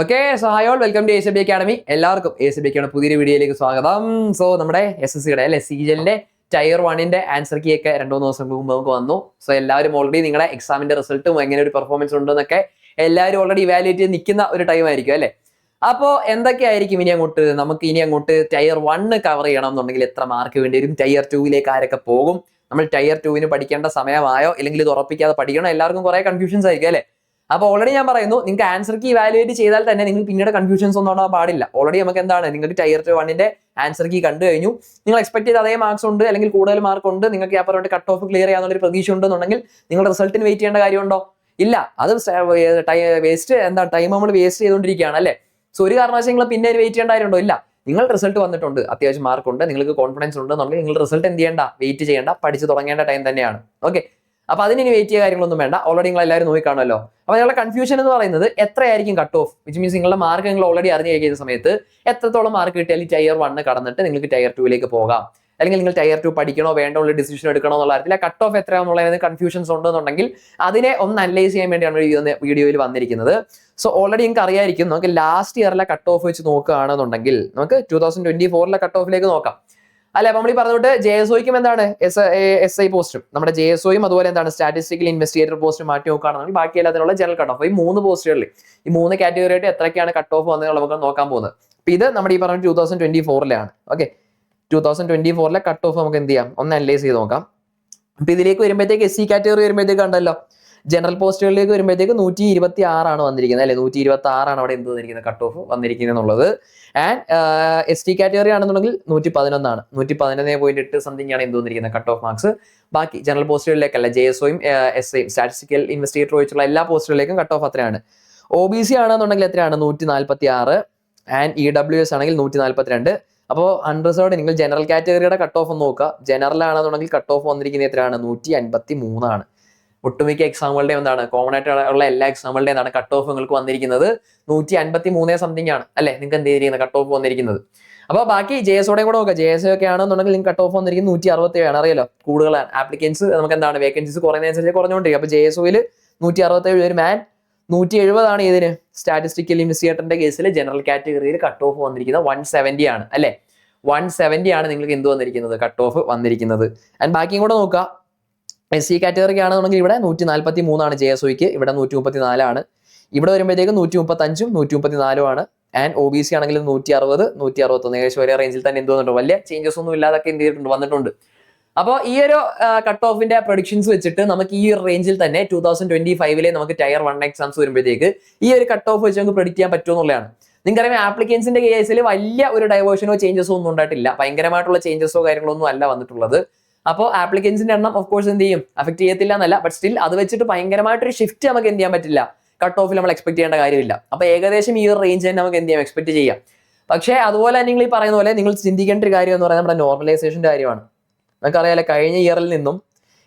Okay so hi all welcome to S B academy എല്ലാവർക്കും S B academy പുതിയൊരു വീഡിയോയിലേക്ക് സ്വാഗതം. സോ നമ്മുടെ എസ് എസ് സിയുടെ അല്ലെ സീജലിന്റെ ടയർ വണ്ണിന്റെ ആൻസർ കീ ഒക്കെ രണ്ടു മൂന്ന് ദിവസം മുമ്പ് നമുക്ക് വന്നു. സോ എല്ലാവരും ഓൾറെഡി നിങ്ങളുടെ എക്സാമിന്റെ റിസൾട്ടും എങ്ങനെ ഒരു പെർഫോമൻസ് ഉണ്ടെന്നൊക്കെ എല്ലാവരും ഓൾറെഡി ഇവാലുവേറ്റ് ചെയ്ത് നിൽക്കുന്ന ഒരു ടൈം ആയിരിക്കും അല്ലെ? അപ്പോൾ എന്തൊക്കെയായിരിക്കും ഇനി അങ്ങോട്ട്? നമുക്ക് ഇനി അങ്ങോട്ട് ടയർ വണ്ണ് കവർ ചെയ്യണം എന്നുണ്ടെങ്കിൽ എത്ര മാർക്ക് വേണ്ടി വരും? ടയർ ടൂവിലേക്ക് ആരൊക്കെ പോകും? നമ്മൾ ടയർ ടൂവിന് പഠിക്കേണ്ട സമയമായോ? അല്ലെങ്കിൽ ഇത് ഉറപ്പിക്കാതെ പഠിക്കണോ? എല്ലാവർക്കും കുറെ കൺഫ്യൂഷൻസ് ആയിരിക്കും അല്ലെ? അപ്പോൾ ഓൾറെഡി ഞാൻ പറയുന്നു നിങ്ങൾക്ക് ആൻസർ കീ ഇവാലുവേറ്റ് ചെയ്താൽ തന്നെ നിങ്ങൾക്ക് പിന്നീട് കൺഫ്യൂഷൻസ് ഒന്നും ഉണ്ടാകാൻ പാടില്ല. ഓൾറെഡി നമുക്ക് എന്താണ്? നിങ്ങൾക്ക് ടയർ ടു വണ്ണിന്റെ ആൻസർ കീ കണ്ടു കഴിഞ്ഞു. നിങ്ങൾ എക്സ്പെക്ട് ചെയ്ത അതേ മാർക്സ് ഉണ്ട് അല്ലെങ്കിൽ കൂടുതൽ മാർക്ക് ഉണ്ട് നിങ്ങൾക്ക് പറഞ്ഞിട്ട് കട്ട് ഓഫ് ക്ലിയർ ചെയ്യാന്നുള്ള ഒരു പ്രതീക്ഷ ഉണ്ടെന്നുണ്ടെങ്കിൽ നിങ്ങൾ റിസൾട്ടിന് വെയിറ്റ് ചെയ്യേണ്ട കാര്യമുണ്ടോ? ഇല്ല. അത് വേസ്റ്റ് എന്താ ടൈം നമ്മൾ വേസ്റ്റ് ചെയ്തുകൊണ്ടിരിക്കുകയാണ് അല്ലേ? സോ ഒരു കാരണവശാലും പിന്നെ വെയിറ്റ് ചെയ്യേണ്ട കാര്യമുണ്ടോ? ഇല്ല. നിങ്ങൾ റിസൾട്ട് വന്നിട്ടുണ്ട്. അത്യാവശ്യം മാർക്ക് ഉണ്ട്. നിങ്ങൾക്ക് കോൺഫിഡൻസ് ഉണ്ട് എന്നുണ്ടെങ്കിൽ നിങ്ങൾ റിസൾട്ട് എന്ത് ചെയ്യേണ്ട? വെയിറ്റ് ചെയ്യേണ്ട. പഠിച്ചു തുടങ്ങേണ്ട ടൈം തന്നെയാണ്. ഓക്കെ അപ്പൊ അതിന് വെയിറ്റ് ചെയ്യുക കാര്യങ്ങളൊന്നും വേണ്ട. ഓൾറെഡി നിങ്ങൾ എല്ലാവരും നോക്കി കാണുമല്ലോ അപ്പൊ നിങ്ങളുടെ കൺഫ്യൂഷൻ എന്ന് പറയുന്നത് എത്രയായിരിക്കും കട്ട് ഓഫ് വിച്ച് മീൻസ് നിങ്ങളുടെ മാർക്ക് നിങ്ങൾ ഓൾറെഡി അറിഞ്ഞു കഴിക്കുന്ന സമയത്ത് എത്രത്തോളം മാർക്ക് കിട്ടിയാൽ ടയർ വണ്ണ് കടന്നിട്ട് നിങ്ങൾക്ക് ടയർ ടൂയിലേക്ക് പോകാം. അല്ലെങ്കിൽ നിങ്ങൾ ടയർ ടു പഠിക്കണോ വേണ്ട ഉള്ള ഡിസിഷൻ എടുക്കണോ എന്നുള്ള കാര്യത്തിൽ കട്ട് ഓഫ് എത്രയാണെന്നുള്ളതിന് കൺഫ്യൂഷൻസ് ഉണ്ടെന്നുണ്ടെങ്കിൽ അതിനെ ഒന്ന് അനലൈസ് ചെയ്യാൻ വേണ്ടിയാണ് ഈ വീഡിയോയിൽ വന്നിരിക്കുന്നത്. സോ ഓൾറെഡി നിങ്ങൾക്ക് അറിയായിരിക്കും നമുക്ക് ലാസ്റ്റ് ഇയറിലെ കട്ട് ഓഫ് വെച്ച് നോക്കുകയാണെന്നുണ്ടെങ്കിൽ നമുക്ക് ടൂ തൗസൻഡ് ട്വന്റി ഫോറിലെ കട്ട് ഓഫിലേക്ക് നോക്കാം. അല്ലെ? നമ്മൾ ഈ പറഞ്ഞോട്ട് ജെ എസ് ഒയ്ക്കും എന്താണ്? എസ് എസ് ഐ പോസ്റ്റും നമ്മുടെ ജെ എസ് ഒയും അതുപോലെ എന്താണ്? സ്റ്റാറ്റിസ്റ്റിക്കൽ ഇൻവെസ്റ്റിഗേറ്റർ പോസ്റ്റും മാറ്റി നോക്കുകയാണെങ്കിൽ ബാക്കി എല്ലാത്തിനുള്ള ജനറൽ കട്ട് ഓഫ് ഈ മൂന്ന് പോസ്റ്റുകളിൽ ഈ മൂന്ന് കാറ്റഗറി ആയിട്ട് എത്രയൊക്കെയാണ് കട്ട് ഓഫ് വന്നത് നമുക്ക് നോക്കാൻ പോകുന്നത്. അപ്പൊ ഇത് നമ്മുടെ ഈ പറഞ്ഞ ടൂ തൗസൻഡ് ട്വന്റി ഫോറിലാണ് ഓക്കെ ടൂ തൗസൻഡ് ട്വന്റി ഫോറിലെ കട്ട് ഓഫ് നമുക്ക് എന്ത് ചെയ്യാം? ഒന്ന് അനലൈസ് ചെയ്ത് നോക്കാം. അപ്പൊ ഇതിലേക്ക് വരുമ്പോഴത്തേക്ക് എസ് സി കാറ്റഗറി വരുമ്പോഴത്തേക്ക് ഉണ്ടല്ലോ ജനറൽ പോസ്റ്റുകളിലേക്ക് വരുമ്പോഴത്തേക്ക് നൂറ്റി ഇരുപത്തി ആറാണ് വന്നിരിക്കുന്നത് അല്ലെ? നൂറ്റി ഇരുപത്തി ആറാണ് അവിടെ എന്ത് വന്നിരിക്കുന്നത്? കട്ട് ഓഫ് വന്നിരിക്കുന്നത് എന്നുള്ളത്. ആൻഡ് എസ് ടി കാറ്റഗറി ആണെന്നുണ്ടെങ്കിൽ നൂറ്റി പതിനൊന്നാണ് നൂറ്റി പതിനൊന്ന് പോയിന്റ് എട്ട് സംതിങ് ആണ് എന്ത് വന്നിരിക്കുന്നത്? കട്ട് ഓഫ് മാർക്സ് ബാക്കി ജനറൽ പോസ്റ്റുകളിലേക്കല്ല ജെ എസ് ഒയും എസ് ഐയും സ്റ്റാറ്റിസ്റ്റിക്കൽ ഇൻവെസ്റ്റിഗേറ്റർ ഒഴിച്ചുള്ള എല്ലാ പോസ്റ്റുകളിലേക്കും കട്ട് ഓഫ് അത്രയാണ്. ഒ ബി സി ആണെന്നുണ്ടെങ്കിൽ എത്രയാണ്? നൂറ്റി നാൽപ്പത്തി ആറ് ആൻഡ് ഇ ഡബ്ല്യു എസ് ആണെങ്കിൽ നൂറ്റി നാൽപ്പത്തി രണ്ട് അപ്പോൾ അൺറിസർവ്ഡ് നിങ്ങൾ ജനറൽ കാറ്റഗറിയുടെ കട്ട് ഓഫ് നോക്കുക. ജനറൽ ആണെന്നുണ്ടെങ്കിൽ കട്ട് ഓഫ് വന്നിരിക്കുന്നത് എത്രയാണ്? നൂറ്റി അൻപത്തി മൂന്നാണ് ഒട്ടുമിക്ക എക്സാമുകളുടെ എന്താണ്? കോമൺ ആയിട്ടുള്ള എല്ലാ എക്സാമുകളുടെ എന്താണ് കട്ട് ഓഫ് നിങ്ങൾക്ക് വന്നിരിക്കുന്നത്? നൂറ്റി അൻപത്തി മൂന്നേ സംതിങ് ആണ്. അല്ലെ? നിങ്ങൾക്ക് എന്ത് ചെയ്തിരിക്കുന്നത്? കട്ട് ഓഫ് വന്നിരിക്കുന്നത്. അപ്പോൾ ബാക്കി ജെ എസ് കൂടെ നോക്കുക ജെ എസ് ഒക്കെ ആണെന്നുണ്ടെങ്കിൽ നിങ്ങൾക്ക് കട്ട് ഓഫ് വന്നിരിക്കുന്നത് നൂറ്റി അറുപത്തി ഏഴാണ് അറിയാലോ? കൂടുതൽ ആപ്ലിക്കൻസ് നമുക്ക് എന്താണ്? വേക്കൻസീസ് കുറയുന്നതനുസരിച്ച് കുറഞ്ഞുകൊണ്ടിരിക്കും. അപ്പോൾ ജെ എസ് ഒയിൽ നൂറ്റി അറുപത്തി ഏഴ് ഒരു മാൻ നൂറ്റി എഴുപതാണ് ഇതിന് സ്റ്റാറ്റിസ്റ്റിക്കൽ ഇൻവെസ്റ്റിഗേറ്ററിന്റെ കേസിൽ ജനറൽ കാറ്റഗറിയിൽ കട്ട് ഓഫ് വന്നിരിക്കുന്നത് വൺ സെവന്റി ആണ്. അല്ലെ? വൺ സെവന്റി ആണ് നിങ്ങൾക്ക് എന്ത് വന്നിരിക്കുന്നത്? കട്ട് ഓഫ് വന്നിരിക്കുന്നത്. ആൻഡ് ബാക്കിയും കൂടെ നോക്കുക. എസ് സി കാറ്റഗറിക്ക് ആണെന്നുണ്ടെങ്കിൽ ഇവിടെ നൂറ്റി നാൽപ്പത്തി മൂന്നാണ് ജെ എസ് ഒയ്ക്ക് ഇവിടെ നൂറ്റി മുപ്പത്തി നാലാണ് ഇവിടെ വരുമ്പോഴത്തേക്ക് നൂറ്റി മുപ്പത്തഞ്ചും നൂറ്റി മുപ്പത്തി നാലും ആണ് ആൻഡ് ഒ ബി സി ആണെങ്കിൽ നൂറ്റി അറുപത് നൂറ്റി അറുപത്തൊന്ന് ഏകദേശം ഒരേ റേഞ്ചിൽ തന്നെ എന്ത് വന്നിട്ടുണ്ട്? വലിയ ചേഞ്ചസ് ഒന്നും ഇല്ലാതൊക്കെ എന്ത് ചെയ്തിട്ടുണ്ട്? വന്നിട്ടുണ്ട്. അപ്പോൾ ഈ ഒരു കട്ട് ഓഫിന്റെ പ്രൊഡിക്ഷൻസ് വെച്ചിട്ട് നമുക്ക് ഈ ഒരു റേഞ്ചിൽ തന്നെ ടൂ തൗസൻഡ് ട്വന്റി ഫൈവിലെ നമുക്ക് ടയർ വൺ എക്സാംസ് വരുമ്പോഴത്തേക്ക് ഈ ഒരു കട്ട് ഓഫ് വെച്ച് നമുക്ക് പ്രൊഡിക്ട് ചെയ്യാൻ പറ്റുമെന്നുള്ളതാണ് നിങ്ങൾക്കറിയാം ആപ്ലിക്കൻസിന്റെ കേസിൽ വലിയ ഒരു ഡൈവേർഷനോ ചേഞ്ചസോ ഒന്നും ഉണ്ടായിട്ടില്ല. ഭയങ്കരമായിട്ടുള്ള ചേഞ്ചസോ കാര്യങ്ങളോ ഒന്നും അല്ല വന്നിട്ടുള്ളത്. അപ്പോൾ ആപ്ലിക്കൻസിന്റെ എണ്ണം ഓഫ് കോഴ്സ് എന്ത് ചെയ്യും? അഫക്ട് ചെയ്യത്തില്ല എന്നല്ല ബട്ട് സ്റ്റിൽ അത് വെച്ചിട്ട് ഭയങ്കരമായിട്ട് ഒരു ഷിഫ്റ്റ് നമുക്ക് എന്ത് ചെയ്യാൻ പറ്റില്ല. കട്ട് ഓഫിൽ നമ്മൾ എക്സ്പെക്ട് ചെയ്യേണ്ട കാര്യമില്ല. അപ്പോൾ ഏകദേശം ഈ ഒരു റേഞ്ച് തന്നെ നമുക്ക് എന്ത് ചെയ്യാം? എക്സ്പെക്ട് ചെയ്യാം. പക്ഷേ അതുപോലെ നിങ്ങൾ ഈ പറയുന്ന പോലെ നിങ്ങൾ ചിന്തിക്കേണ്ട ഒരു കാര്യം എന്ന് പറയുന്നത് നമ്മുടെ നോർമലൈസേഷന്റെ കാര്യമാണ്. നമുക്കറിയാലോ കഴിഞ്ഞ ഇയറിൽ നിന്നും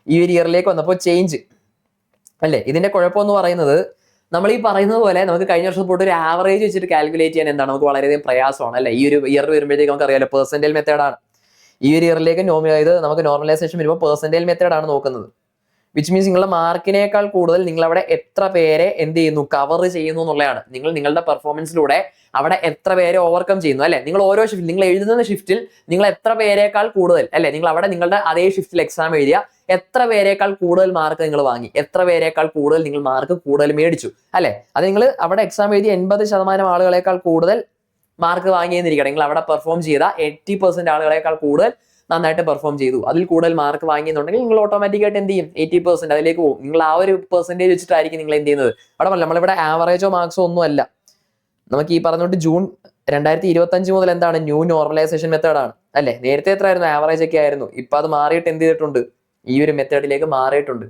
ഈ ഒരു ഇയറിലേക്ക് വന്നപ്പോൾ ചേഞ്ച് അല്ലേ? ഇതിന്റെ കുഴപ്പമെന്ന് പറയുന്നത് നമ്മൾ ഈ പറയുന്നത് പോലെ നമുക്ക് കഴിഞ്ഞ വർഷം പോയിട്ട് ഒരു ആവറേജ് വെച്ചിട്ട് കാൽക്കുലേറ്റ് ചെയ്യാൻ എന്താണ്? നമുക്ക് വളരെയധികം പ്രയാസമാണ്. അല്ലേ? ഈ ഒരു ഇയർ വരുമ്പോഴത്തേക്ക് നമുക്ക് അറിയാലോ പെർസെന്റേജ് മെത്തേഡാണ് ഈ ഒരു ഇയറിലേക്ക് നോമി അതായത് നമുക്ക് നോർമലൈസേഷൻ വരുമ്പോൾ പെർസെന്റേജ് മെത്തേഡ് ആണ് നോക്കുന്നത്. വിച്ച് മീൻസ് നിങ്ങളുടെ മാർക്കിനേക്കാൾ കൂടുതൽ നിങ്ങൾ അവിടെ എത്ര പേരെ എന്ത് ചെയ്യുന്നു കവർ ചെയ്യുന്നു എന്നുള്ളതാണ്. നിങ്ങൾ നിങ്ങളുടെ പെർഫോമൻസിലൂടെ അവിടെ എത്ര പേരെ ഓവർകം ചെയ്യുന്നു അല്ലെ? നിങ്ങൾ ഓരോ ഷിഫ്റ്റ് നിങ്ങൾ എഴുതുന്ന ഷിഫ്റ്റിൽ നിങ്ങൾ എത്ര പേരെക്കാൾ കൂടുതൽ അല്ലെ? നിങ്ങൾ അവിടെ നിങ്ങളുടെ അതേ ഷിഫ്റ്റിൽ എക്സാം എഴുതിയ എത്ര പേരെക്കാൾ കൂടുതൽ മാർക്ക് നിങ്ങൾ വാങ്ങി എത്ര പേരെക്കാൾ കൂടുതൽ നിങ്ങൾ മാർക്ക് കൂടുതൽ മേടിച്ചു അല്ലെ? അത് നിങ്ങൾ അവിടെ എക്സാം എഴുതിയ എൺപത് ശതമാനം ആളുകളെക്കാൾ കൂടുതൽ മാർക്ക് വാങ്ങിയെന്നിരിക്കണം. നിങ്ങൾ അവിടെ പെർഫോം ചെയ്ത എയ്റ്റി പെർസെന്റ് ആളുകളെക്കാൾ കൂടുതൽ നന്നായിട്ട് പെർഫോം ചെയ്തു. അതിൽ കൂടുതൽ മാർക്ക് വാങ്ങിയെന്നുണ്ടെങ്കിൽ നിങ്ങൾ ഓട്ടോമാറ്റിക്കായിട്ട് എന്ത് ചെയ്യും? എയ്റ്റി പെർസെന്റ് അതിലേക്ക് പോകും. നിങ്ങൾ ആ ഒരു പെർസെന്റേജ് വെച്ചിട്ടായിരിക്കും നിങ്ങൾ എന്ത് ചെയ്യുന്നത്. അവിടെ നമ്മളിവിടെ ആവറേജോ മാർക്സോ ഒന്നും അല്ല. നമുക്ക് ഈ പറഞ്ഞോട്ട് ജൂൺ രണ്ടായിരത്തി ഇരുപത്തി അഞ്ച് മുതൽ എന്താണ്? ന്യൂ നോർമലൈസേഷൻ മെത്തേഡാണ് അല്ലെ? നേരത്തെ എത്ര ആയിരുന്നു ആവറേജ് ഒക്കെ ആയിരുന്നു. ഇപ്പൊ അത് മാറിയിട്ട് എന്ത് ചെയ്തിട്ടുണ്ട്? ഈ ഒരു മെത്തേഡിലേക്ക് മാറിയിട്ടുണ്ട്.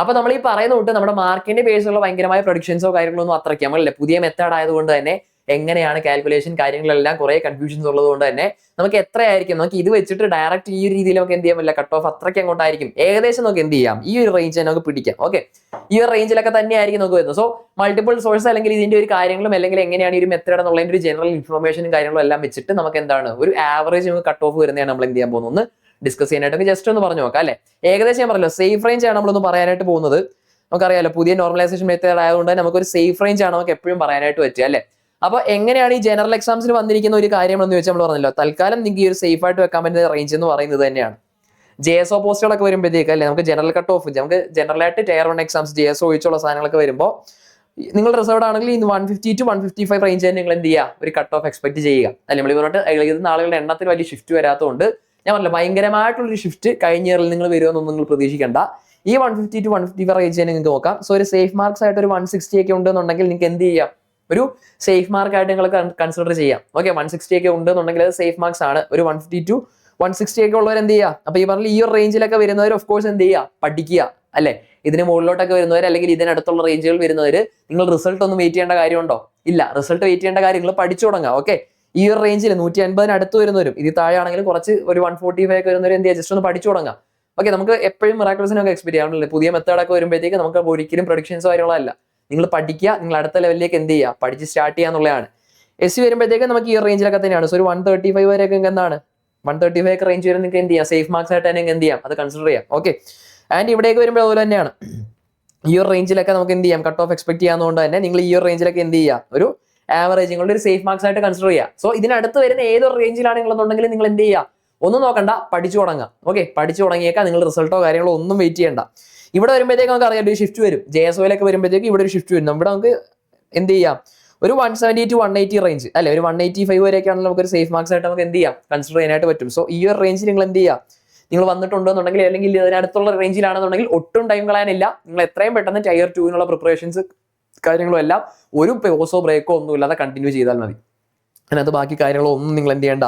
അപ്പൊ നമ്മൾ ഈ പറയുന്ന നമ്മുടെ മാർക്കിന്റെ ബേസിലുള്ള ഭയങ്കരമായ പ്രൊഡിക്ഷൻസോ കാര്യങ്ങളോ ഒന്നും അത്രയ്ക്ക്. നമ്മളല്ലേ പുതിയ മെത്തേഡ് ആയതുകൊണ്ട് തന്നെ എങ്ങനെയാണ് കാൽക്കുലേഷൻ കാര്യങ്ങളെല്ലാം കുറെ കൺഫ്യൂഷൻസ് ഉള്ളത് കൊണ്ട് തന്നെ നമുക്ക് എത്രയായിരിക്കും? നമുക്ക് ഇത് വെച്ചിട്ട് ഡയറക്റ്റ് ഈ രീതിയിൽ നമുക്ക് എന്ത് ചെയ്യാൻ പറ്റില്ല കട്ട് ഓഫ് അത്രയ്ക്ക് അങ്ങോട്ടായിരിക്കും. ഏകദേശം നമുക്ക് എന്ത് ചെയ്യാം? ഈ ഒരു റേഞ്ച് നമുക്ക് പിടിക്കാം. ഓക്കെ ഈ ഒരു റേഞ്ചിലൊക്കെ തന്നെയായിരിക്കും നമുക്ക് വരുന്നത്. സോ മൾട്ടിപ്പിൾ സോഴ്സ് അല്ലെങ്കിൽ ഇതിന്റെ ഒരു കാര്യങ്ങളും അല്ലെങ്കിൽ എങ്ങനെയാണ് ഈ ഒരു മെത്തേഡ് എന്നുള്ളതിന്റെ ഒരു ജനറൽ ഇൻഫർമേഷനും കാര്യങ്ങളും എല്ലാം വെച്ചിട്ട് നമുക്ക് എന്താണ്? ഒരു ആവറേജ് നമുക്ക് കട്ട് ഓഫ് വരുന്നതാണ് നമ്മൾ എന്ത് ചെയ്യാൻ പോകുന്നത്? ഡിസ്കസ് ചെയ്യാനായിട്ട് ജസ്റ്റ് ഒന്ന് പറഞ്ഞു നോക്കാം അല്ലെ? ഏകദേശം ഞാൻ പറഞ്ഞല്ലോ സേഫ് റേഞ്ച് ആണ് നമ്മളൊന്ന് പറയാനായിട്ട് പോകുന്നത്. നമുക്കറിയാലോ പുതിയ നോർമലൈസേഷൻ മെത്തേഡ് ആയതുകൊണ്ട് തന്നെ നമുക്ക് ഒരു സേഫ് റേഞ്ച് ആണ് നമുക്ക് എപ്പോഴും പറയാനായിട്ട് പറ്റുക അല്ലെ? അപ്പോൾ എങ്ങനെയാണ് ഈ ജനറൽ എക്സാംസിന് വന്നിരിക്കുന്ന ഒരു കാര്യം എന്ന് ചോദിച്ചാൽ നമ്മൾ പറഞ്ഞല്ലോ. തൽക്കാലം നിങ്ങൾക്ക് ഈ ഒരു സേഫ് ആയിട്ട് വെക്കാൻ പറ്റുന്ന റേഞ്ച് എന്ന് പറയുന്നത് തന്നെയാണ്. ജെ എസ് ഒ പോസ്റ്റുകളൊക്കെ വരുമ്പോഴത്തേക്ക് അല്ലേ നമുക്ക് ജനറൽ കട്ട് ഓഫ് നമുക്ക് ജനറൽ ആയിട്ട് tier one exams J S O ഒഴിച്ചുള്ള സാധനങ്ങളൊക്കെ വരുമ്പോൾ നിങ്ങൾ റിസർവ്ഡ് ആണെങ്കിൽ ഇന്ന് one fifty two one fifty five range നിങ്ങൾ എന്ത് ചെയ്യുക ഒരു കട്ട് ഓഫ് എക്സ്പെക്ട് ചെയ്യുക. അല്ലെ നമ്മൾ പറഞ്ഞിട്ട് ഇത് ആളുകളുടെ എണ്ണത്തിൽ വലിയ ഷിഫ്റ്റ് വരാത്തതുകൊണ്ട് ഞാൻ പറഞ്ഞില്ല ഭയങ്കരമായിട്ടുള്ളൊരു ഷിഫ്റ്റ് കഴിഞ്ഞ ഇയറിൽ നിങ്ങൾ വരുമെന്നൊന്നും നിങ്ങൾ പ്രതീക്ഷിക്കേണ്ട. ഈ one fifty two one fifty five range നിങ്ങൾക്ക് നോക്കാം. സോ ഒരു സേഫ് മാർക്സ് ആയിട്ട് ഒരു വൺ സിക്സ്റ്റി ഒക്കെ ഉണ്ടെന്നുണ്ടെങ്കിൽ നിങ്ങൾക്ക് എന്ത് ചെയ്യാം? ഒരു സേഫ് മാർക്ക് ആയിട്ട് നിങ്ങൾ കൺസിഡർ ചെയ്യാം. ഓക്കെ വൺ സിക്സ്റ്റി ഒക്കെ ഉണ്ടെന്നുണ്ടെങ്കിൽ അത് സേഫ് മാർക്സ് ആണ്. ഒരു one fifty to one sixty ഒക്കെ ഉള്ളവർ എന്ത് ചെയ്യുക അപ്പൊ ഈ പറഞ്ഞ ഈ ഒരു റേഞ്ചിലൊക്കെ വരുന്നവർ ഓഫ് കോഴ്സ് എന്ത് ചെയ്യുക പഠിക്കുക അല്ലെ? ഇതിന് മുകളിലോട്ടൊക്കെ വരുന്നവർ അല്ലെങ്കിൽ ഇതിനടുത്തുള്ള റേഞ്ചുകൾ വരുന്നവർ നിങ്ങൾ റിസൾട്ട് ഒന്നും വെയിറ്റ് ചെയ്യേണ്ട കാര്യമുണ്ടോ? ഇല്ല. റിസൾട്ട് വെയിറ്റ് ചെയ്യേണ്ട കാര്യങ്ങൾ പഠിച്ചു തുടങ്ങുക ഓക്കെ ഈ ഒരു റേഞ്ചിൽ നൂറ്റി അൻപതിന് അടുത്ത് വരുന്നവരും ഇത് താഴെയാണെങ്കിൽ കുറച്ച് ഒരു വൺ ഫോർട്ടി ഫൈവ് ഒക്കെ വരുന്നവർ എന്ത് ചെയ്യുക ജസ്റ്റ് ഒന്ന് പഠിച്ചു തുടങ്ങുക. ഓക്കെ നമുക്ക് എപ്പോഴും മിറാക്കിൾസിനൊക്കെ എക്സ്പെക്ട് ചെയ്യാനുള്ളത് പുതിയ മെത്തേഡൊക്കെ വരുമ്പോഴത്തേക്ക് നമുക്ക് ഒരിക്കലും പ്രൊഡിക്ഷൻസ് കാര്യങ്ങളല്ല. നിങ്ങൾ പഠിക്കുക നിങ്ങൾ അടുത്ത ലെവലിലേക്ക് എന്ത് ചെയ്യുക? പഠിച്ച് സ്റ്റാർട്ട് ചെയ്യുക എന്നുള്ളതാണ്. എസ് വരുമ്പോഴത്തേക്ക് നമുക്ക് ഈ റേഞ്ചിലൊക്കെ തന്നെയാണ്. സോ ഒരു വൺ തേർട്ടി ഫൈവ് വരെയൊക്കെ എന്താണ്? വൺ തേർട്ടി ഫൈവ് ഒക്കെ റേഞ്ച് വരെ നിങ്ങൾക്ക് എന്ത് ചെയ്യാം? സേഫ് മാർക്സ് ആയിട്ട് തന്നെ എന്ത് ചെയ്യാം? അത് കൺസിഡർ ചെയ്യാം. ഓക്കെ ആൻഡ് ഇവിടേക്ക് വരുമ്പോൾ അതുപോലെ തന്നെയാണ്. ഈ ഒരു റേഞ്ചിലൊക്കെ നമുക്ക് എന്ത് ചെയ്യാം? കട്ട് ഓഫ് എക്സ്പെക്ട് ചെയ്യാവുന്നതുകൊണ്ട് തന്നെ നിങ്ങൾ ഈ ഒരു റേഞ്ചിലൊക്കെ എന്ത് ചെയ്യുക? ഒരു ആവറേജ് നിങ്ങളുടെ ഒരു സേഫ് മാർക്സ് ആയിട്ട് കൺസിഡർ ചെയ്യുക. സോ ഇതിനടുത്ത് വരുന്ന ഏതൊരു റേഞ്ചിലാണ് നിങ്ങളെന്നുണ്ടെങ്കിൽ നിങ്ങൾ എന്ത് ചെയ്യുക? ഒന്നും നോക്കണ്ട പഠിച്ചു തുടങ്ങുക. ഓക്കെ പഠിച്ചു തുടങ്ങിയേക്കാം. നിങ്ങൾ റിസൾട്ടോ കാര്യങ്ങളോ ഒന്നും വെയിറ്റ് ചെയ്യണ്ട. ഇവിടെ വരുമ്പോഴത്തേക്ക് നമുക്ക് അറിയാം ഒരു ഷിഫ്റ്റ് വരും. ജെ എസ് ഒയിലൊക്കെ വരുമ്പോഴത്തേക്ക് ഇവിടെ ഒരു ഷിഫ്റ്റ് വരും. ഇവിടെ നമുക്ക് എന്ത് ചെയ്യാം? ഒരു one seventy to one eighty range അല്ലെ? ഒരു വൺ എയ്റ്റി ഫൈവ് വരെയൊക്കെയാണെങ്കിൽ നമുക്ക് ഒരു സേഫ് മാർക്സ് ആയിട്ട് നമുക്ക് എന്ത് ചെയ്യാം? കൺസിഡർ ചെയ്യാനായിട്ട് പറ്റും. സോ ഈ ഒരു റേഞ്ച് നിങ്ങൾ എന്ത് ചെയ്യാം? നിങ്ങൾ വന്നിട്ടുണ്ടെന്നുണ്ടെങ്കിൽ അല്ലെങ്കിൽ ഇതിനടുത്തുള്ള റേഞ്ചിലാണെന്നുണ്ടെങ്കിൽ ഒട്ടും ടൈം കളയാനില്ല. നിങ്ങൾ എത്രയും പെട്ടെന്ന് ടയർ ടുവിനുള്ള പ്രിപ്പറേഷൻസ് കാര്യങ്ങളും എല്ലാം ഒരു പോസോ ബ്രേക്കോ ഒന്നും ഇല്ലാതെ കണ്ടിന്യൂ ചെയ്താൽ മതി. അതിനകത്ത് ബാക്കി കാര്യങ്ങളോ ഒന്നും നിങ്ങൾ എന്ത് ചെയ്യേണ്ട.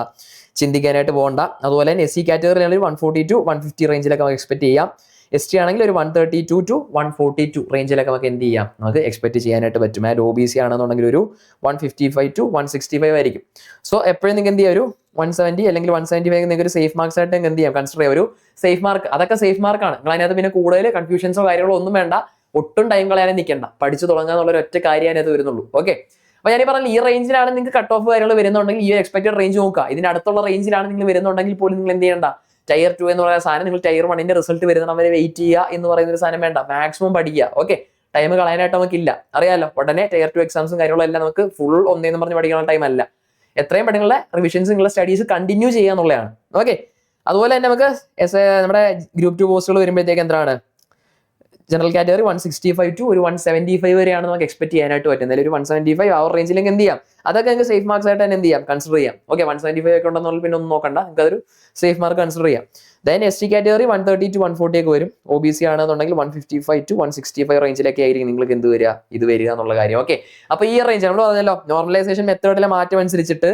ചിന്തിക്കാനായിട്ട് പോകണ്ട. അതുപോലെ തന്നെ എസ് സി കാറ്റഗറിയിൽ one forty to one fifty റേഞ്ചിലൊക്കെ നമുക്ക് എക്സ്പെക്ട് ചെയ്യാം. എസ് ടി ആണെങ്കിൽ ഒരു one thirty two to one forty two റേഞ്ചിലൊക്കെ നമുക്ക് എന്ത് ചെയ്യാം? നമുക്ക് എക്സ്പെക്ട് ചെയ്യാനായിട്ട് പറ്റും. ആൻഡ് ഒ ബി സി ആണെന്നുണ്ടെങ്കിൽ ഒരു one fifty five to one sixty five ആയിരിക്കും. സോ എപ്പോഴും നിങ്ങൾക്ക് എന്ത് ചെയ്യാം? ഒരു വൺ സെവന്റി അല്ലെങ്കിൽ വൺ സെവന്റി ഫൈവ് നിങ്ങൾക്ക് ഒരു സേഫ് മാർക്സ് ആയിട്ട് നിങ്ങൾക്ക് എന്ത് ചെയ്യാം? കൺസിഡർ ചെയ്യാം. ഒരു സേഫ് മാർക്ക് അതൊക്കെ സേഫ് മാർക്കാണ് നിങ്ങൾ അതിനകത്ത് പിന്നെ കൂടുതൽ കൺഫ്യൂഷൻസോ കാര്യങ്ങളോ ഒന്നും വേണ്ട. ഒട്ടും ടൈം കളയാനും നിൽക്കേണ്ട. പഠിച്ചു തുടങ്ങുക എന്നുള്ള ഒറ്റ കാര്യമാണ് അത് വരുന്നുള്ളൂ. ഓക്കെ അപ്പൊ ഞാൻ പറഞ്ഞ ഈ റേഞ്ചിലാണ് നിങ്ങൾക്ക് കട്ട് ഓഫ് കാര്യങ്ങൾ വരുന്നുണ്ടെങ്കിൽ ഈ എക്സ്പെക്റ്റഡ് റേഞ്ച് നോക്കുക. ഇതിന് അടുത്തുള്ള റേഞ്ചിലാണ് നിങ്ങൾ വരുന്നുണ്ടെങ്കിൽ പോലും നിങ്ങൾ എന്ത് ചെയ്യണ്ട? ടയർ ടു എന്ന് പറയുന്ന സാധനം നിങ്ങൾ ടയർ വണ്ണിന്റെ റിസൾട്ട് വരുന്ന വരെ വെയിറ്റ് ചെയ്യുക എന്ന് പറയുന്ന ഒരു സാധനം വേണ്ട. മാക്സിമം പഠിക്കുക. ഓക്കെ ടൈം കളയാനായിട്ട് നമുക്കില്ല അറിയാലോ? ഉടനെ ടയർ ടു എക്സാംസും കാര്യങ്ങളും എല്ലാം നമുക്ക് ഫുൾ ഒന്നേന്ന് പറഞ്ഞ് പഠിക്കാനുള്ള ടൈം അല്ല. എത്രയും പെട്ടെന്നുള്ള റിവിഷൻസ് നിങ്ങളുടെ സ്റ്റഡീസ് കണ്ടിന്യൂ ചെയ്യുക എന്നുള്ളതാണ്. ഓക്കെ അതുപോലെ തന്നെ നമുക്ക് എസ് നമ്മുടെ ഗ്രൂപ്പ് ടു പോസ്റ്റുകൾ വരുമ്പോഴത്തേക്ക് എന്താണ്? General category one sixty five to ഒരു വൺ സെവന്റി ഫൈവ് വരെയാണ് നമുക്ക് എക്സ്പെക്ട് ചെയ്യാനായിട്ട് പറ്റുന്നത്. ഒരു വൺ സെവന്റി ഫൈവ് ആ റേഞ്ചിലേക്ക് എന്ത് ചെയ്യാം? അതൊക്കെ നിങ്ങൾക്ക് സേഫ് മാർക്സ് ആയിട്ട് തന്നെ എന്ത് ചെയ്യാം? കൺസിഡർ ചെയ്യാം. ഓക്കെ വൺ സെവന്റി ഫൈവ് ഒക്കെ ഉണ്ടെന്നുള്ള പിന്നെ ഒന്നും നോക്കണ്ട. നിങ്ങൾക്ക് അതൊരു സേഫ് മാർക്ക് കൺസിഡർ ചെയ്യാം. Then S T category one thirty to one forty ഒക്കെ വരും. ഒ ബി സി ആണെന്നുണ്ടെങ്കിൽ one fifty five to one sixty five റേഞ്ചിലൊക്കെ ആയിരിക്കും നിങ്ങൾക്ക് എന്ത് വരിക? ഇത് വരിക എന്നുള്ള കാര്യം. ഓക്കെ അപ്പോൾ ഈ റേഞ്ച് നമ്മൾ പറഞ്ഞല്ലോ നോർമലൈസേഷൻ മെത്തേഡിലെ മാറ്റം അനുസരിച്ചിട്ട്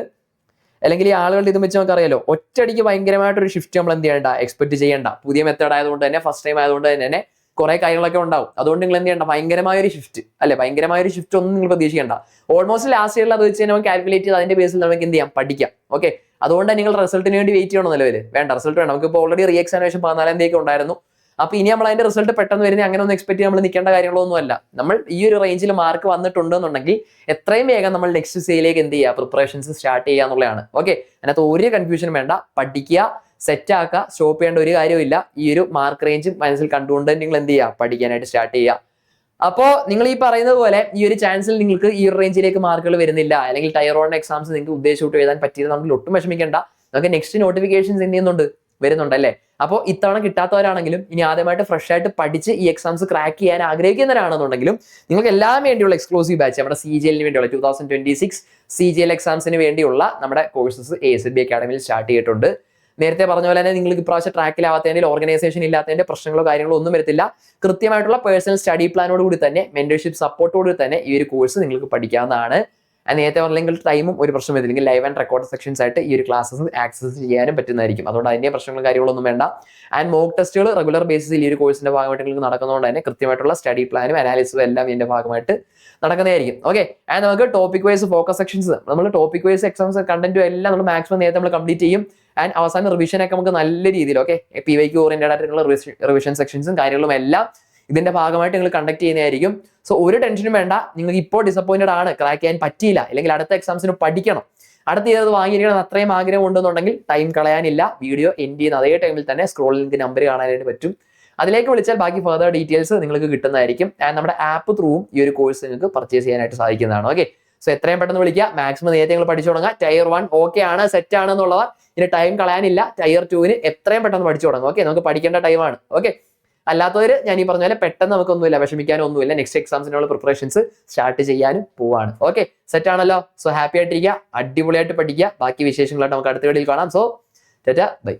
അല്ലെങ്കിൽ ഈ ആളുകളുടെ ഇത് വെച്ച് നമുക്കറിയാലോ ഒറ്റയടിക്ക് ഭയങ്കരമായിട്ടൊരു ഷിഫ്റ്റ് നമ്മൾ എന്ത് ചെയ്യണ്ട? എക്സ്പെക്ട് ചെയ്യേണ്ട. പുതിയ മെത്തേഡ് ആയതുകൊണ്ട് തന്നെ ഫസ്റ്റ് ടൈം ആയതുകൊണ്ട് തന്നെ കുറെ കാര്യങ്ങളൊക്കെ ഉണ്ടാവും. അതുകൊണ്ട് നിങ്ങൾ എന്ത് ചെയ്യണ്ട? ഭയങ്കരമായ ഒരു ഷിഫ്റ്റ് അല്ലെ? ഭയങ്കരമായ ഒരു ഷിഫ്റ്റ് ഒന്നും നിങ്ങൾ പ്രതീക്ഷിക്കേണ്ട. ഓൾമോസ്റ്റ് ലാസ്റ്റ് ഇയറിൽ അത് വെച്ച് കഴിഞ്ഞാൽ കാൽക്കുലേറ്റ് ചെയ്ത് അതിന്റെ ബേസിൽ നമുക്ക് എന്ത് ചെയ്യാം? പഠിക്കാം. ഓക്കെ അതുകൊണ്ട് നിങ്ങൾ റിസൾട്ടിന് വേണ്ടി വെയിറ്റ് ചെയ്യണം നിലവിൽ വേണ്ട റിസൾട്ട് വേണം നമുക്ക് ഇപ്പോൾ ഓൾറെഡി റീ എക്സാമിനേഷൻ പതിനാലാം തീയതി ഉണ്ടായിരുന്നു. അപ്പൊ ഇനി നമ്മൾ അതിന്റെ റിസൾട്ട് പെട്ടെന്ന് വരുന്നത് അങ്ങനെ ഒന്നും എക്സ്പെക്ട് നമ്മൾ നിൽക്കേണ്ട കാര്യങ്ങളൊന്നും അല്ല. നമ്മൾ ഈ ഒരു റേഞ്ചിൽ മാർക്ക് വന്നിട്ടുണ്ട് വന്നിട്ടുണ്ടെന്നുണ്ടെങ്കിൽ എത്രയും വേഗം നമ്മൾ നെക്സ്റ്റ് സേയിലേക്ക് എന്ത് ചെയ്യുക? പ്രിപ്പറേഷൻസ് സ്റ്റാർട്ട് ചെയ്യുക എന്നുള്ളതാണ്. ഓക്കെ അതിനകത്ത് ഒരു കൺഫ്യൂഷനും വേണ്ട. പഠിക്കുക. സെറ്റ് ആക്കുക സ്റ്റോപ്പ് ചെയ്യേണ്ട ഒരു കാര്യമില്ല ഈ ഒരു മാർക്ക് റേഞ്ച് മനസ്സിൽ കണ്ടുകൊണ്ട് നിങ്ങൾ എന്ത് ചെയ്യുക പഠിക്കാനായിട്ട് സ്റ്റാർട്ട് ചെയ്യുക അപ്പോൾ നിങ്ങൾ ഈ പറയുന്നത് പോലെ ഈ ഒരു ചാൻസിൽ നിങ്ങൾക്ക് ഈ ഒരു റേഞ്ചിലേക്ക് മാർക്കുകൾ വരുന്നില്ല. അല്ലെങ്കിൽ ടയർ വൺ എക്സാംസ് നിങ്ങൾക്ക് ഉദ്ദേശിച്ചിട്ട് എഴുതാൻ പറ്റിയത് നമ്മൾ ഒട്ടും വിഷമിക്കേണ്ട. നമുക്ക് നെക്സ്റ്റ് നോട്ടിഫിക്കേഷൻസ് എന്ത് ചെയ്യുന്നുണ്ട്? വരുന്നുണ്ട് അല്ലേ? അപ്പോൾ ഇത്തവണ കിട്ടാത്തവരാണെങ്കിലും ഇനി ആദ്യമായിട്ട് ഫ്രഷ് ആയിട്ട് പഠിച്ച് ഈ എക്സാംസ് ക്രാക്ക് ചെയ്യാൻ ആഗ്രഹിക്കുന്നവരാണെന്നുണ്ടെങ്കിലും നിങ്ങൾക്ക് എല്ലാം വേണ്ടിയുള്ള എക്സ്ക്ലൂസീവ് ബാച്ച് നമ്മുടെ സി ജി എല്ലിന് വേണ്ടിയുള്ള two thousand twenty six C G L എക്സാംസിന് വേണ്ടിയുള്ള നമ്മുടെ കോഴ്സസ് എ എസ് ബി അക്കാഡമിയിൽ സ്റ്റാർട്ട് ചെയ്തിട്ടുണ്ട്. നേരത്തെ പറഞ്ഞ പോലെ തന്നെ നിങ്ങൾക്ക് ഇപ്രാവശ്യം ട്രാക്കിലാവാത്തതിന്റെ ഓർഗനൈസേഷൻ ഇല്ലാത്തതിന്റെ പ്രശ്നങ്ങളോ കാര്യങ്ങളോ ഒന്നും വരത്തില്ല. കൃത്യമായിട്ടുള്ള പേഴ്സണൽ സ്റ്റഡി പ്ലാനോട് കൂടി തന്നെ മെന്റർഷിപ്പ് സപ്പോർട്ടോട് തന്നെ ഈ ഒരു കോഴ്സ് നിങ്ങൾക്ക് പഠിക്കാവുന്നതാണ്. നേരത്തെ പറഞ്ഞെങ്കിൽ ടൈമും ഒരു പ്രശ്നം വരില്ലെങ്കിൽ ലൈവ് ആൻഡ് റെക്കോർഡ് സെക്ഷൻസ് ആയിട്ട് ഈ ഒരു ക്ലാസ്സസ് ആക്സസ് ചെയ്യാനും പറ്റുന്നതായിരിക്കും. അതുകൊണ്ട് അതിന്റെ പ്രശ്നങ്ങളും കാര്യങ്ങളൊന്നും വേണ്ട. ആൻഡ് മോക്ക് ടെസ്റ്റുകൾ റെഗുലർ ബേസിസിൽ ഈ ഒരു കോഴ്സിന്റെ ഭാഗമായിട്ട് നിങ്ങൾക്ക് നടക്കുന്നതുകൊണ്ട് തന്നെ കൃത്യമായിട്ടുള്ള സ്റ്റഡി പ്ലാനും അനാലിസും എല്ലാം ഇതിന്റെ ഭാഗമായിട്ട് നടക്കുന്നതായിരിക്കും. ഓക്കെ ആൻഡ് നമുക്ക് ടോപ്പിക് വൈസ് ഫോക്കസ് സെക്ഷൻസ് നമ്മൾ ടോപ്പിക് വൈസ് എക്സാംസ് കണ്ടന്റും എല്ലാം നമ്മൾ മാക്സിമം നേരത്തെ നമ്മൾ കംപ്ലീറ്റ് ചെയ്യും. ആൻഡ് അവസാന റിവിഷനൊക്കെ നമുക്ക് നല്ല രീതിയിൽ okay P Y Q oriented ആയിട്ടുള്ള റിവിഷൻ സെക്ഷൻസും കാര്യങ്ങളും എല്ലാം ഇതിന്റെ ഭാഗമായിട്ട് നിങ്ങൾ കണ്ടക്ട് ചെയ്യുന്നതായിരിക്കും. സോ ഒരു ടെൻഷനും വേണ്ട. നിങ്ങൾക്ക് ഇപ്പോൾ ഡിസപ്പോയിന്റഡ് ആണ്. ക്രാക്ക് ചെയ്യാൻ പറ്റിയില്ല. അല്ലെങ്കിൽ അടുത്ത എക്സാംസിന് പഠിക്കണം. അടുത്ത ചെയ്തത് വാങ്ങിയിരിക്കണം? അത്രയും ആഗ്രഹം ഉണ്ടെന്നുണ്ടെങ്കിൽ ടൈം കളയാനില്ല. വീഡിയോ എൻഡ് ചെയ്യുന്ന അതേ ടൈമിൽ തന്നെ സ്ക്രോളിൽ നിങ്ങൾക്ക് നമ്പർ കാണാനായിട്ട് പറ്റും. അതിലേക്ക് വിളിച്ചാൽ ബാക്കി ഫർദർ ഡീറ്റെയിൽസ് നിങ്ങൾക്ക് കിട്ടുന്നതായിരിക്കും. ആൻഡ് നമ്മുടെ ആപ്പ് ത്രൂവും ഈ ഒരു കോഴ്സ് നിങ്ങൾക്ക് പർച്ചേസ് ചെയ്യാനായിട്ട് സാധിക്കുന്നതാണ്. ഓക്കെ സോ എത്രയും പെട്ടെന്ന് വിളിക്കുക. മാക്സിമം നേരത്തെ നിങ്ങൾ പഠിച്ചു തുടങ്ങുക. ടയർ വൺ ഓക്കെ ആണ് സെറ്റ് ആണ് ഇനി ടൈം കളയാനില്ല. ടയർ ടുവിന് എത്രയും പെട്ടെന്ന് പഠിച്ചു തുടങ്ങും ഓക്കെ നമുക്ക് പഠിക്കേണ്ട ടൈമാണ് ഓക്കെ അല്ലാത്തവർ ഞാൻ ഈ പറഞ്ഞ പോലെ പെട്ടെന്ന് നമുക്കൊന്നുമില്ല വിഷമിക്കാനും ഒന്നുമില്ല. നെക്സ്റ്റ് എക്സാംസിനുള്ള പ്രിപ്പറേഷൻസ് സ്റ്റാർട്ട് ചെയ്യാനും പോവാണ്. ഓക്കെ സെറ്റ് ആണല്ലോ. സോ ഹാപ്പി ആയിട്ടിരിക്കുക അടിപൊളിയായിട്ട് പഠിക്കുക. ബാക്കി വിശേഷങ്ങളായിട്ട് നമുക്ക് അടുത്ത വീഡിയോയിൽ കാണാം. So by